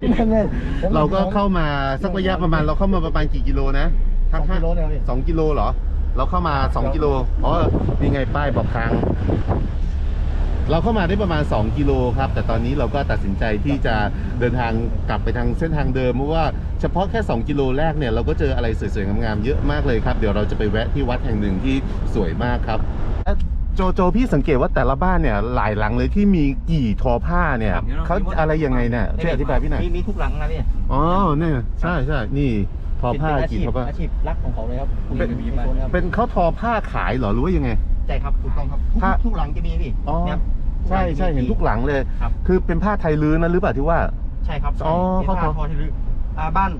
นั่นไงผมเราก็เข้ามาสักระยะประมาณเราเข้ามาประมาณกี่กิโลนะสองกิโลเนี่ยพี่สองกิโลเหรอ เราเข้ามาสองกิโลอ๋อนี่ไงป้ายบอกทาง เราเข้ามาได้ประมาณ 2 กิโลครับ แต่ตอนนี้เราก็ตัดสินใจที่จะเดินทางกลับไปทางเส้นทางเดิมเพราะว่าเฉพาะแค่ 2 กิโลแรกเนี่ยเราก็เจออะไรสวยๆงามๆเยอะมากเลยครับ เดี๋ยวเราจะไปแวะที่วัดแห่งหนึ่งที่สวยมากครับเอ่อ โจโจพี่สังเกตว่าแต่ละบ้านเนี่ยหลายหลังเลยที่มีกี่ทอผ้าเนี่ยครับ เขาอะไรยังไงเนี่ยช่วยอธิบายพี่หน่อยมีมีทุกหลังนะพี่อ๋อเนี่ยใช่ใช่นี่ทอผ้าเป็นอากี่ชีพทอผ้า อาชีพรักของเขาเลยครับเป็น มีโซนครับเป็นเขาทอผ้าขายเหรอหรือว่ายังไง ใช่ครับถูกต้องครับทุกผ้า ทุกหลังจะมีพี่อ๋อเนี่ยใช่ใช่เห็นทุกหลังเลย ครับ คือเป็นผ้าไทยลื้อนะหรือเปล่าที่ว่า ใช่ครับอ๋อใช่เขาเป็นทอผ้าทอที่ลึกอ่าบ้าน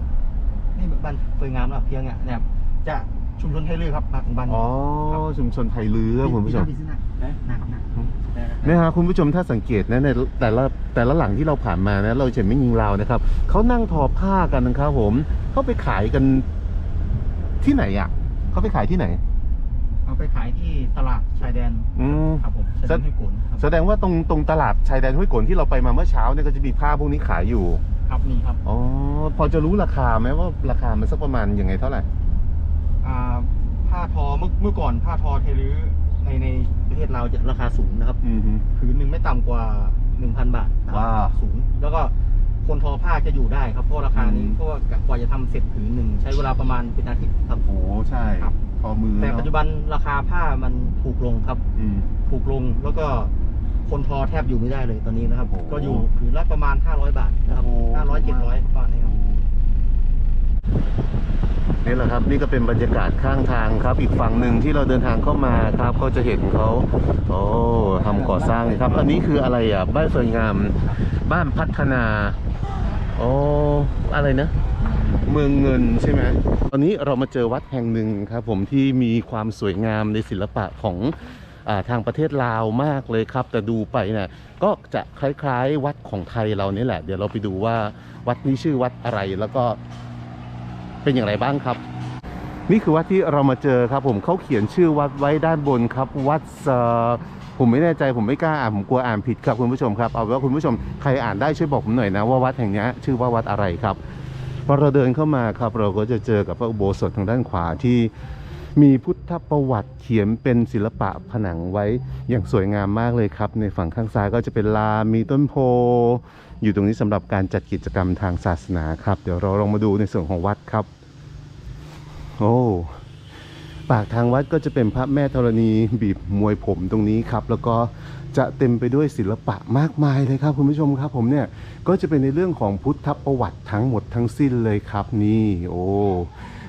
นี่บ้านเฟยงามหรอเพียงอะเนี่ยจะ ชุมชนไทยลือครับบ้านของบ้านอ๋อครับชุมชนไทยลื้อครับคุณผู้ชมพี่ซื้อหน้าหน้าครับหน้าเนี่ยฮะคุณผู้ชมถ้าสังเกตนะในแต่ละแต่ละหลังที่เราผ่านมานะเราจะเห็นไม่ยิงราวนะครับเขานั่งทอผ้ากันนะครับผมเขาไปขายกันที่ไหนอะเขาไปขายที่ไหน เอาไปขายที่ตลาดชายแดนอืม ครับผมชายแดนห้วยโขนครับแสดงว่าตรงตรงตลาดชายแดนห้วยโขนที่เราไปมาเมื่อเช้าเนี่ยก็จะมีผ้าพวกนี้ขายอยู่ครับนี่ครับอ๋อพอจะรู้ราคาไหมว่าราคามันสักประมาณยังไงเท่าไหร่อ่า ผ้าทอเมื่อเมื่อก่อนผ้าทอไทยลื้อในในประเทศเราจะราคาสูงนะครับ อืมฮึผืนหนึ่งไม่ต่ำกว่า1,000บาทนะครับว้าว สูง แล้วก็คนทอผ้าจะอยู่ได้ครับเพราะราคานี้อืม เพราะว่ากว่าจะทำเสร็จผืนหนึ่งใช้เวลาประมาณเป็นอาทิตย์ครับ โอ้ใช่ครับ พอมือแต่เนอะปัจจุบันราคาผ้ามันถูกลงครับ อืม ถูกลงแล้วก็คนทอแทบอยู่ไม่ได้เลยตอนนี้นะครับ โอ้โหก็อยู่ผืนละประมาณ 500 บาทนะครับโอ้โห 500 700ประมาณนี้ครับ นี่แหละครับ นี่ก็เป็นบรรยากาศข้างทางครับ อีกฝั่งหนึ่งที่เราเดินทางเข้ามาครับ ก็จะเห็นเขาโอ้ทำก่อสร้างครับ อันนี้คืออะไรอะบ้านสวยงาม บ้านพัฒนาโอ้อะไรนะเมืองเงินใช่ไหมตอนนี้เรามาเจอวัดแห่งหนึ่งครับ ผมที่มีความสวยงามในศิลปะของอทางประเทศลาวมากเลยครับ แต่ดูไปเนี่ยก็จะคล้ายๆ วัดของไทยเรานี่แหละ เดี๋ยวเราไปดูว่าวัดนี้ชื่อวัดอะไรแล้วก็ เป็นอย่างไรบ้างครับ นี่คือวัดที่เรามาเจอครับ ผมเขาเขียนชื่อวัดไว้ด้านบนครับ วัดผมไม่แน่ใจผมไม่กล้าอ่านผมกลัวอ่านผิดครับคุณผู้ชมครับเอาว่าคุณผู้ชมใครอ่านได้ช่วยบอกผมหน่อยนะว่าวัดแห่งนี้ชื่อว่าวัดอะไรครับพอเราเดินเข้ามาครับ เราก็จะเจอกับพระอุโบสถทางด้านขวาที่มีพุทธประวัติเขียนเป็นศิลปะผนังไว้อย่างสวยงามมากเลยครับ ในฝั่งข้างซ้ายก็จะเป็นลามีต้นโพ อยู่ตรงนี้สำหรับการจัดกิจกรรมทางศาสนาครับ เดี๋ยวเราลองมาดูในส่วนของวัดครับ โอ้ปากทางวัดก็จะเป็นพระแม่ธรณีบีบมวยผมตรงนี้ครับ แล้วก็จะเต็มไปด้วยศิลปะมากมายเลยครับคุณผู้ชมครับผมเนี่ยก็จะเป็นในเรื่องของพุทธประวัติทั้งหมดทั้งสิ้นเลยครับนี่โอ้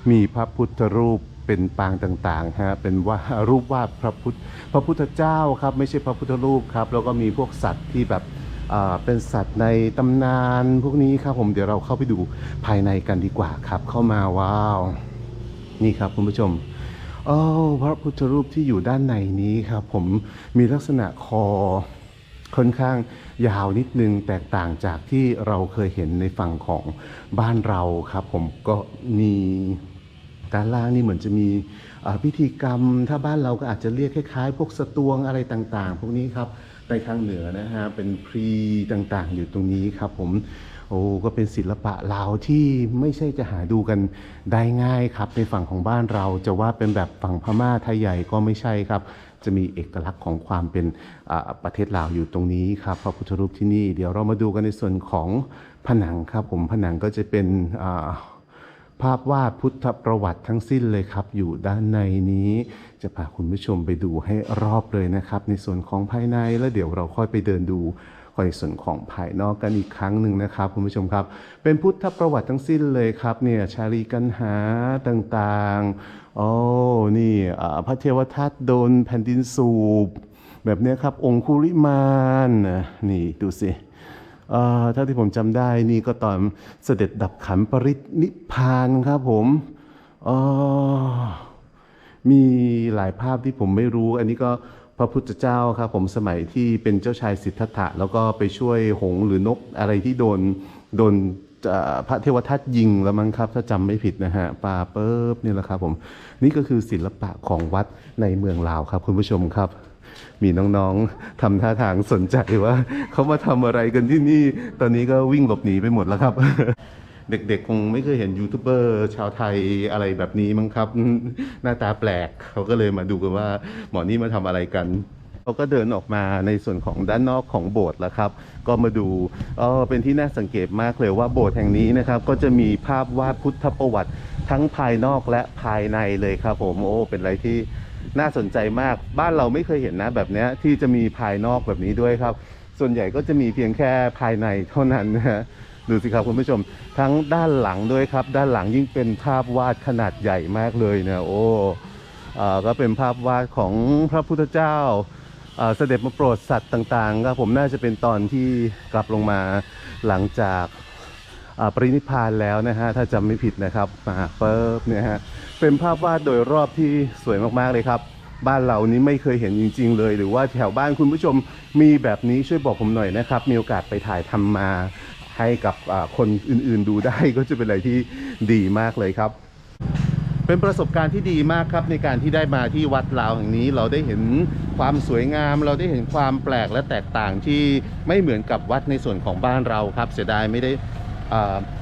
มีพระพุทธรูปเป็นปางต่างๆฮะเป็นว่ารูปวาดพระพุทธพระพุทธเจ้าครับ ไม่ใช่พระพุทธรูปครับ แล้วก็มีพวกสัตว์ที่แบบเป็นสัตว์ในตำนานพวกนี้ครับผมเดี๋ยวเราเข้าไปดูภายในกันดีกว่าครับ เข้ามาว้าว นี่ครับคุณผู้ชมโอ้พระพุทธรูปที่อยู่ด้านในนี้ครับ ผมมีลักษณะคอค่อนข้างยาวนิดนึงแตกต่างจากที่เราเคยเห็นในฝั่งของบ้านเราครับ ผมก็มีด้านล่างนี่เหมือนจะมีพิธีกรรม ถ้าบ้านเราก็อาจจะเรียกคล้ายๆ พวกสตวงอะไรต่างๆ พวกนี้ครับในทางเหนือนะฮะเป็นพรีต่างๆ อยู่ตรงนี้ครับ ผม โอ้ก็เป็นศิลปะลาวที่ไม่ใช่จะหาดูกันได้ง่ายครับ ในฝั่งของบ้านเราจะว่าเป็นแบบฝั่งพม่าไทยใหญ่ก็ไม่ใช่ครับ จะมีเอกลักษณ์ของความเป็นประเทศลาวอยู่ตรงนี้ครับพระพุทธรูปที่นี่ เดี๋ยวเรามาดูกันในส่วนของผนังครับ ผมผนังก็จะเป็นภาพวาดพุทธประวัติทั้งสิ้นเลยครับ อยู่ด้านในนี้ จะพาคุณผู้ชมไปดูให้รอบเลยนะครับ ในส่วนของภายในแล้วเดี๋ยวเราค่อยไปเดินดู ในส่วนของภายนอกกันอีกครั้งหนึ่งนะครับคุณผู้ชมครับ เป็นพุทธประวัติทั้งสิ้นเลยครับเนี่ยชาลีกันหาต่างๆโอ้นี่พระเทวทัตโดนแผ่นดินสูบ แบบนี้ครับองคุริมานนี่ดูสิเท่าที่ผมจำได้นี่ก็ตอนเสด็จดับขันปรินิพานครับผมมีหลายภาพที่ผมไม่รู้ อันนี้ก็ พระพุทธเจ้าครับผมสมัยที่เป็นเจ้าชายสิทธัตถะ แล้วก็ไปช่วยหงหรือนกอะไรที่โดนโดนพระเทวทัตยิงแล้วมั้งครับ ถ้าจำไม่ผิดนะฮะปลาเปิบนี่แหละครับผม นี่ก็คือศิลปะของวัดในเมืองลาวครับ คุณผู้ชมครับ มีน้องๆทำท่าทางสนใจว่าเขามาทำอะไรกันที่นี่ ตอนนี้ก็วิ่งหลบหนีไปหมดแล้วครับ เด็กๆ คงไม่เคยเห็นยูทูบเบอร์ชาวไทยอะไรแบบนี้มั้งครับ หน้าตาแปลกเขาก็เลยมาดูกันว่าหมอนี่มาทำอะไรกันเขาก็เดินออกมาในส่วนของด้านนอกของโบสถ์แล้วครับ ก็มาดูเออเป็นที่น่าสังเกตมากเลยว่าโบสถ์แห่งนี้นะครับ ก็จะมีภาพวาดพุทธประวัติทั้งภายนอกและภายในเลยครับ ผมโอ้เป็นอะไรที่น่าสนใจมากบ้านเราไม่เคยเห็นนะแบบนี้ที่จะมีภายนอกแบบนี้ด้วยครับ ส่วนใหญ่ก็จะมีเพียงแค่ภายในเท่านั้นนะฮะ ดูสิครับคุณผู้ชม ทั้งด้านหลังด้วยครับ ด้านหลังยิ่งเป็นภาพวาดขนาดใหญ่มากเลยเนี่ยโอ้อ่าก็เป็นภาพวาดของพระพุทธเจ้าเสด็จมาโปรดสัตว์ต่างๆครับผมน่าจะเป็นตอนที่กลับลงมาหลังจากปรินิพานแล้วนะฮะถ้าจำไม่ผิดนะครับมาเปิบเนี่ยฮะเป็นภาพวาดโดยรอบที่สวยมากๆเลยครับ บ้านเรานี้ไม่เคยเห็นจริง ๆ เลย หรือว่าแถวบ้านคุณผู้ชมมีแบบนี้ช่วยบอกผมหน่อยนะครับ มีโอกาสไปถ่ายทำมา ให้กับคนอื่นๆดูได้ก็จะเป็นอะไรที่ดีมากเลยครับเป็นประสบการณ์ที่ดีมากครับในการที่ได้มาที่วัดลาวแห่งนี้เราได้เห็นความสวยงาม เราได้เห็นความแปลกและแตกต่างที่ไม่เหมือนกับวัดในส่วนของบ้านเราครับ เสียดายไม่ได้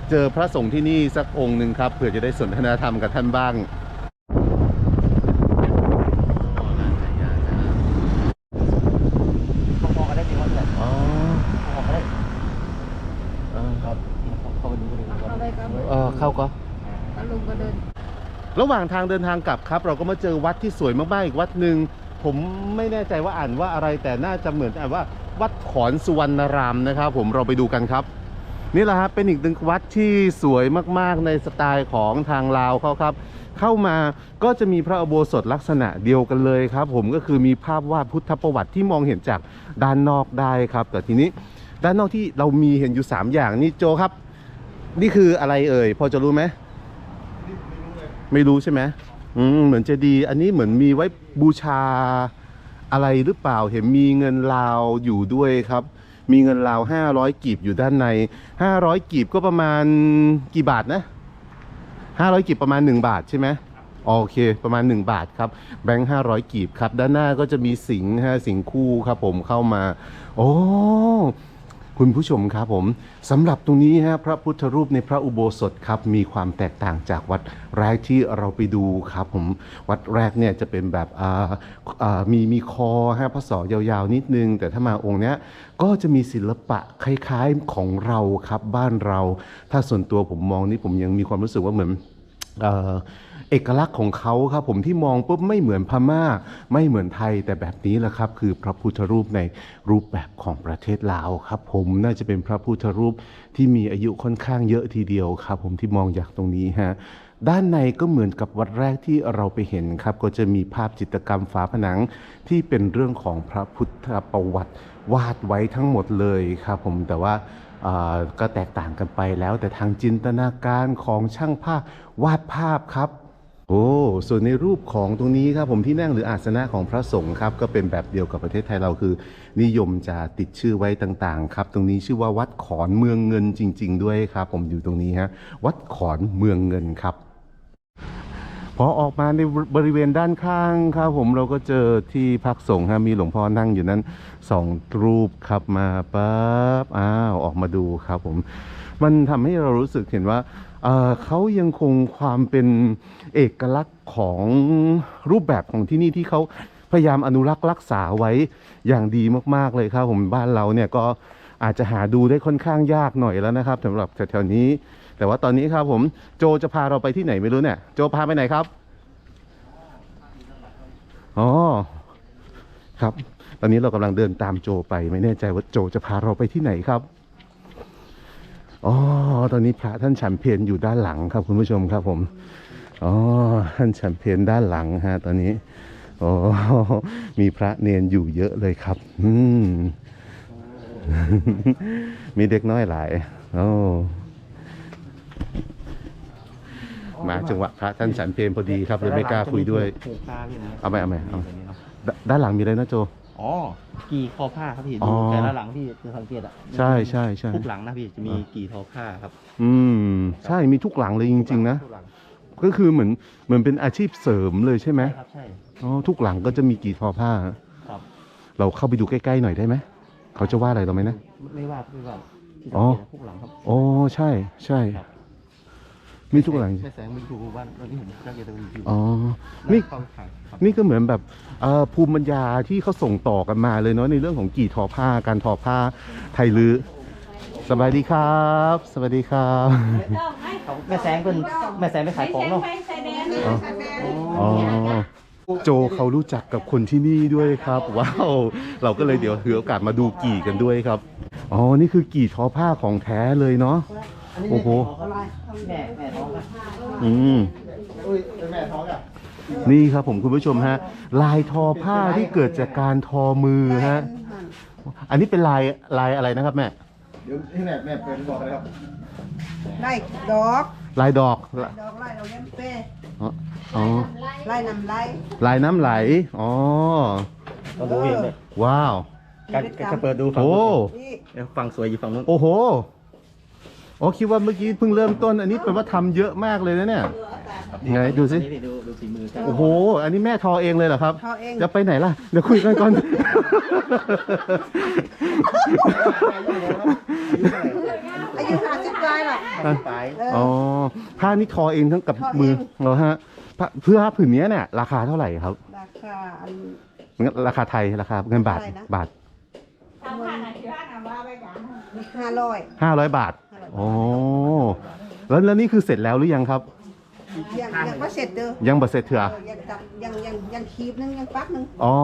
เจอพระสงฆ์ที่นี่สักองค์หนึ่งครับเผื่อจะได้สนทนาธรรมกับท่านบ้างกันได้ดีว่าแบบ อ๋อ มองกันได้ เออ ครับเข้าไปดูกันเลย อะไรครับ เออเข้าก็ ตะลุงก็เดิน ระหว่างทางเดินทางกลับครับ เราก็มาเจอวัดที่สวยมากๆอีกวัดหนึ่งผมไม่แน่ใจว่าอ่านว่าอะไรแต่น่าจะเหมือนอ่านว่า วัดขอนสุวรรณรามนะครับ ผมเราไปดูกันครับ นี่แหละครับเป็นอีกหนึ่งวัดที่สวยมากๆในสไตล์ของทางลาวเขาครับ เข้ามาก็จะมีพระอุโบสถลักษณะเดียวกันเลยครับ ผมก็คือมีภาพวาดพุทธประวัติที่มองเห็นจากด้านนอกได้ครับ แต่ทีนี้ด้านนอกที่เรามีเห็นอยู่ 3 อย่างนี่โจครับ นี่คืออะไรเอ่ยพอจะรู้ไหม ไม่รู้ใช่ไหมอืมเหมือนเจดีย์อันนี้เหมือนมีไว้บูชาอะไรหรือเปล่าเห็นมีเงินลาวอยู่ด้วยครับ มีเงินลาว 500 กีบอยู่ด้านใน 500 กีบก็ประมาณกี่บาทนะ 500 กีบประมาณ 1 บาทใช่ไหมโอเค ประมาณ 1 บาทครับ แบงค์500 กีบครับ ด้านหน้าก็จะมีสิงห์ฮะสิงคู่ครับผมเข้ามา โอ้ คุณผู้ชมครับผมสำหรับตรงนี้ฮะพระพุทธรูปในพระอุโบสถครับมีความแตกต่างจากวัดแรกที่เราไปดูครับผมวัดแรกเนี่ยจะเป็นแบบมีมีคอฮะพระศอยาวๆนิดนึง แต่ถ้ามาองค์เนี้ยก็จะมีศิลปะคล้ายๆของเราครับบ้านเรา ถ้าส่วนตัวผมมองนี่ผมยังมีความรู้สึกว่าเหมือน เอกลักษณ์ของเขาครับผมที่มองปุ๊บไม่เหมือนพม่า ไม่เหมือนไทยแต่แบบนี้แหละครับ คือพระพุทธรูปในรูปแบบของประเทศลาวครับ ผมน่าจะเป็นพระพุทธรูปที่มีอายุค่อนข้างเยอะทีเดียวครับ ผมที่มองจากตรงนี้ฮะด้านในก็เหมือนกับวัดแรกที่เราไปเห็นครับ ก็จะมีภาพจิตรกรรมฝาผนังที่เป็นเรื่องของพระพุทธประวัติวาดไว้ทั้งหมดเลยครับผมแต่ว่าก็แตกต่างกันไปแล้วแต่ทางจินตนาการของช่างภาพวาดภาพครับ โอ้ส่วนในรูปของตรงนี้ครับผมที่นั่งหรืออาสนะของพระสงฆ์ครับก็เป็นแบบเดียวกับประเทศไทยเราคือ นิยมจะติดชื่อไว้ต่างๆครับตรงนี้ชื่อว่าวัดขอนเมืองเงินจริง ๆ ด้วยครับ ผมอยู่ตรงนี้ฮะวัดขอนเมืองเงินครับพอออกมาในบริเวณด้านข้างครับผมเราก็เจอที่พักสงฆ์ฮะมีหลวงพ่อนั่งอยู่นั้นสองรูปครับมาปั๊บอ้าวออกมาดูครับผม มันทำให้เรารู้สึกเห็นว่าเอ่อเขายังคงความเป็นเอกลักษณ์ของรูปแบบของที่นี่ที่เขาพยายามอนุรักษ์รักษาไว้อย่างดีมากๆเลยครับผมบ้านเราเนี่ยก็อาจจะหาดูได้ค่อนข้างยากหน่อยแล้วนะครับสำหรับแถวๆนี้ แต่ว่าตอนนี้ครับผมโจจะพาเราไปที่ไหนไม่รู้เนี่ยโจพาไปไหนครับอ๋อครับ ตอนนี้เรากำลังเดินตามโจไปไม่แน่ใจว่าโจจะพาเราไปที่ไหนครับ อ๋อ ตอนนี้พระท่านฉันเพลอยู่ด้านหลังครับคุณผู้ชมครับผม อ๋อ ท่านฉันเพลด้านหลังฮะ ตอนนี้ อ๋อ มีพระเนนอยู่เยอะเลยครับ อืม มีเด็กน้อยหลาย โอ้มาจังหวะพระท่านฉันเพลพอดีครับเลยไม่กล้าคุยด้วย ผูกผ้าพี่นะเอาไหมเอาไหมเอาตรงนี้เนาะดด้านหลังมีอะไรนะโจ อ๋อ กี่คอผ้าครับพี่อ๋ดูอแต่ละหลังพี่จะสังเกตอะใช่ใช่ใช่ทุกหลังนะพี่จะมีกี่ทอผ้าครับ อืม ใช่มีทุกหลังเลยจริง ๆ นะทุกหลังก็คือเหมือนเหมือนเป็นอาชีพเสริมเลยใช่ไหมใช่ครับใช่อ๋อทุกหลังก็จะมีกี่ทอผ้าครับ เราเข้าไปดูใกล้ๆหน่อยได้ไหมเขาจะว่าอะไรเราไหมนะไม่ว่าไม่ว่าที่อ๋อสังเกตนะพวกหลังครับโอ้ใช่ใช่ครับ มีทุกหลัง แม่แสงมีถูกบ้านวันนี้ผมสังเกตตรงนี้อ๋อ นี่เข้าถ่ายครับนี่ก็เหมือนแบบเอ่อภูมิปัญญาที่เขาส่งต่อกันมาเลยเนาะในเรื่องของกี่ทอผ้าการทอผ้าไทยลือสวัสดีครับ สวัสดีครับเขาแม่แสงเป็นแม่แสงไปขายของเนาะ อ๋อ อ๋อโจเขารู้จักกับคนที่นี่ด้วยครับ ว้าว เราก็เลยเดี๋ยวถือโอกาสมาดูกี่กันด้วยครับ อ๋อ นี่คือกี่ทอผ้าของแท้เลยเนาะ โอ้โห แม่แม่ท้องอะอืม อุ้ยเป็นแม่ท้องอะนี่ครับผมคุณผู้ชมฮะ ลายทอผ้าที่เกิดจากการทอมือฮะ อันนี้เป็นลายลายอะไรนะครับแม่ เดี๋ยวให้แม่แม่เปิดบอกเลยครับไล่ดอกลายดอกดอกไล่เราเลี้ยงเป้อ๋ออ๋อไล่นำไล่ลายน้ำไหล อ๋อเราดูเองเลยว้าวการจะเปิดดูฝั่งโอ้นู้นนี่เดี๋ยวฝั่งสวยอยู่ฝั่งนู้น โอ้โห อ๋อคิดว่าเมื่อกี้เพิ่งเริ่มต้น อันนี้แปลว่าทำเยอะมากเลยนะเนี่ยไงดูสินี่ดูดูฝีมือกันโอ้โห อันนี้แม่ทอเองเลยเหรอครับ ทอเอง จะไปไหนล่ะ เดี๋ยวคุยกันก่อน อายุห้าสิบปลายหรอกปลายเออ อ๋อ ผ้านี่ทอเองทั้งกับทอเอง มือเหรอฮะผ้าเพื่อผ้าผืนเนี้ยเนี่ยราคาเท่าไหร่ครับ ราคาอัน งั้นราคาไทยราคาเงินบาทเท่าไหร่นะ บาทห้าร้อยห้าร้อยบาท โอ้แล้วแล้วนี่คือเสร็จแล้วหรือยังครับ ยังยังไม่เสร็จเด้อยังบ่เสร็จเถเออะอยังตับยังยังยังคีบนึงยังปักนึงอ๋อ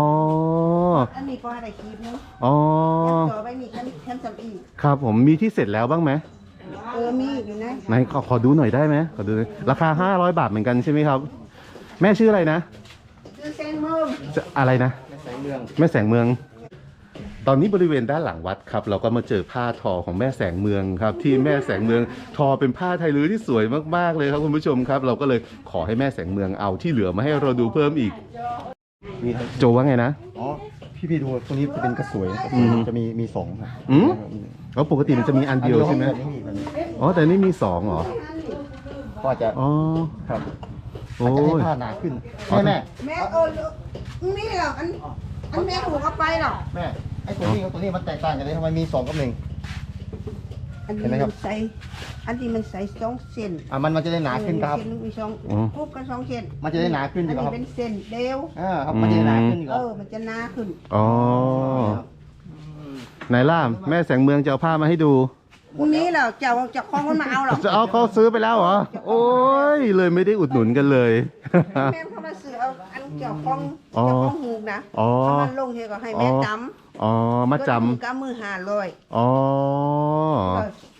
อันนี้ก็อะไรคีบนึงอ๋อยังต่อไปมีแค่แค่สำอีกครับผมมีที่เสร็จแล้วบ้างไหมเออมีอยู่นะไหนขอขอดูหน่อยได้ไหมขอดูหน่อยราคา 500 บาทเหมือนกันใช่ไหมครับ แม่ชื่ออะไรนะคือเซนเมืองจะอะไรนะแม่แสงเมือง ตอนนี้บริเวณด้านหลังวัดครับ เราก็มาเจอผ้าทอของแม่แสงเมืองครับ ที่แม่แสงเมืองทอเป็นผ้าไทยลื้อที่สวยมากๆเลยครับคุณผู้ชมครับ เราก็เลยขอให้แม่แสงเมืองเอาที่เหลือมาให้เราดูเพิ่มอีกมีครับโจว่าไงนะ อ๋อ พี่พี่ดูตรงนี้จะเป็นกระสวยกระสอืวยมจะมีมีสองครับอืมแล้วปกติมันจะมีอันเดียวใช่ไหมแบบนี้แบบนี้อ๋อแต่นี่มีสองเหรอก็จะอ๋อครับโอ้อาจจะให้ย ผ้าหนาขึ้นอ๋อ แม่แม่แม่เออนี่หรอกอันอันแม่ถูกเอาไปหรอกแม่ ไอ้ตัวนี้กับตัวนี้มันแตกต่างกันเลยทำไมมีสองกับหนึ่ง อันเห็นี้นไหมมัครับนใส่อันนี้มันใส่สองเซนอะมันมันจะได้หนาขึ้นครับ เส้นหนึ่งมีสองอ๋อปุ๊บกันสองเซนมันจะได้หนาขึ้นอัดีนกว่านี้ครับเป็นเส้นเดียวอ่าครับมันจะได้หนาขึ้นดีกเอว่าอมันจะหนาขึ้นอ๋อไหนล่ะแม่แสงเมืองจะเอาผ้ามาให้ดู พรุ่งนี้เราจะเอาจะคล้องมันมาเอาหรอกจะเอาเขาซื้อไปแล้วเหรอ โอ้ย เลยไม่ได้อุดหนุนกันเลย แม่เขามาซื้อเอาอันเกี่ยวข้องอ๋อเกี่ยวข้องหูกนะอ๋อเอามันลงเฮก็ให้แม่จำ อ๋อมาจก็มือหาลอยำอ๋อ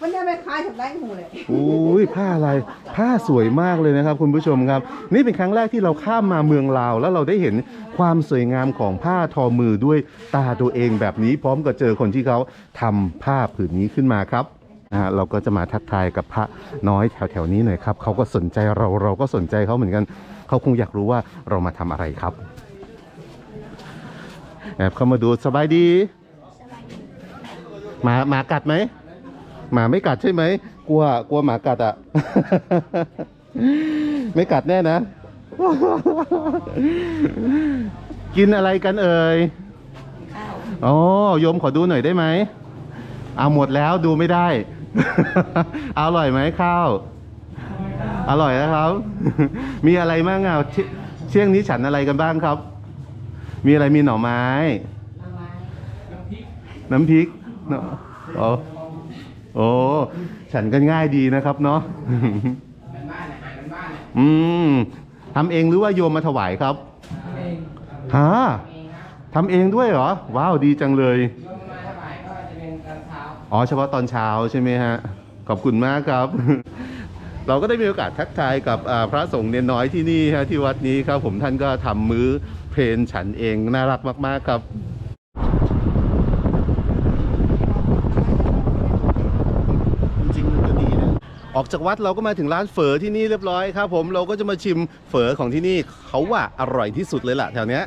วันนี้ไปขายทำไรหูเลยอุ้ยผ้าอะไรผ้าสวยมากเลยนะครับ คุณผู้ชมครับ นี่เป็นครั้งแรกที่เราข้ามมาเมืองลาว แล้วเราได้เห็นความสวยงามของผ้าทอมือด้วยตาตัวเองแบบนี้ พร้อมกับเจอคนที่เขาทำผ้าผืนนี้ขึ้นมาครับนะฮะเราก็จะมาทักทายกับพระน้อยแถวๆนี้หน่อยครับเขาก็สนใจเราเราก็สนใจเขาเหมือนกัน เขาคงอยากรู้ว่าเรามาทำอะไรครับ แอบเข้ามาดูสบายดีหมาหมากัดไหมหมาไม่กัดใช่ไหมกลัวกลัวหมากัดอะ ไม่กัดแน่นะ กินอะไรกันเอ่ยอ๋อโยมขอดูหน่อยได้ไหมเอาหมดแล้วดูไม่ได้ อร่อยไหมข้าว อร่อยนะครับ มีอะไรบ้างอะเที่เที่ยงนี้ฉันอะไรกันบ้างครับ มีอะไรมีหน่อไม้ น้ำพริกเนอะอ๋อโอ้ฉันก็ง่ายดีนะครับเนาะอืมทำเองหรือว่าโยมมาถวายครับฮะทำเองด้วยเหรอ ว้าวดีจังเลยอ๋อเฉพาะตอนเช้าใช่ไหมฮะ ขอบคุณมากครับ เราก็ได้มีโอกาสทักทายกับอ่าพระสงฆ์เนนน้อยที่นี่ฮะที่วัดนี้ครับผมท่านก็ทำมื้อ เพลนฉันเองน่ารักมาก ๆ ครับจริงๆก็ดีนะออกจากวัดเราก็มาถึงร้านเฝอที่นี่เรียบร้อยครับผมเราก็จะมาชิมเฝอของที่นี่เขาว่าอร่อยที่สุดเลยล่ะแถวเนี้ย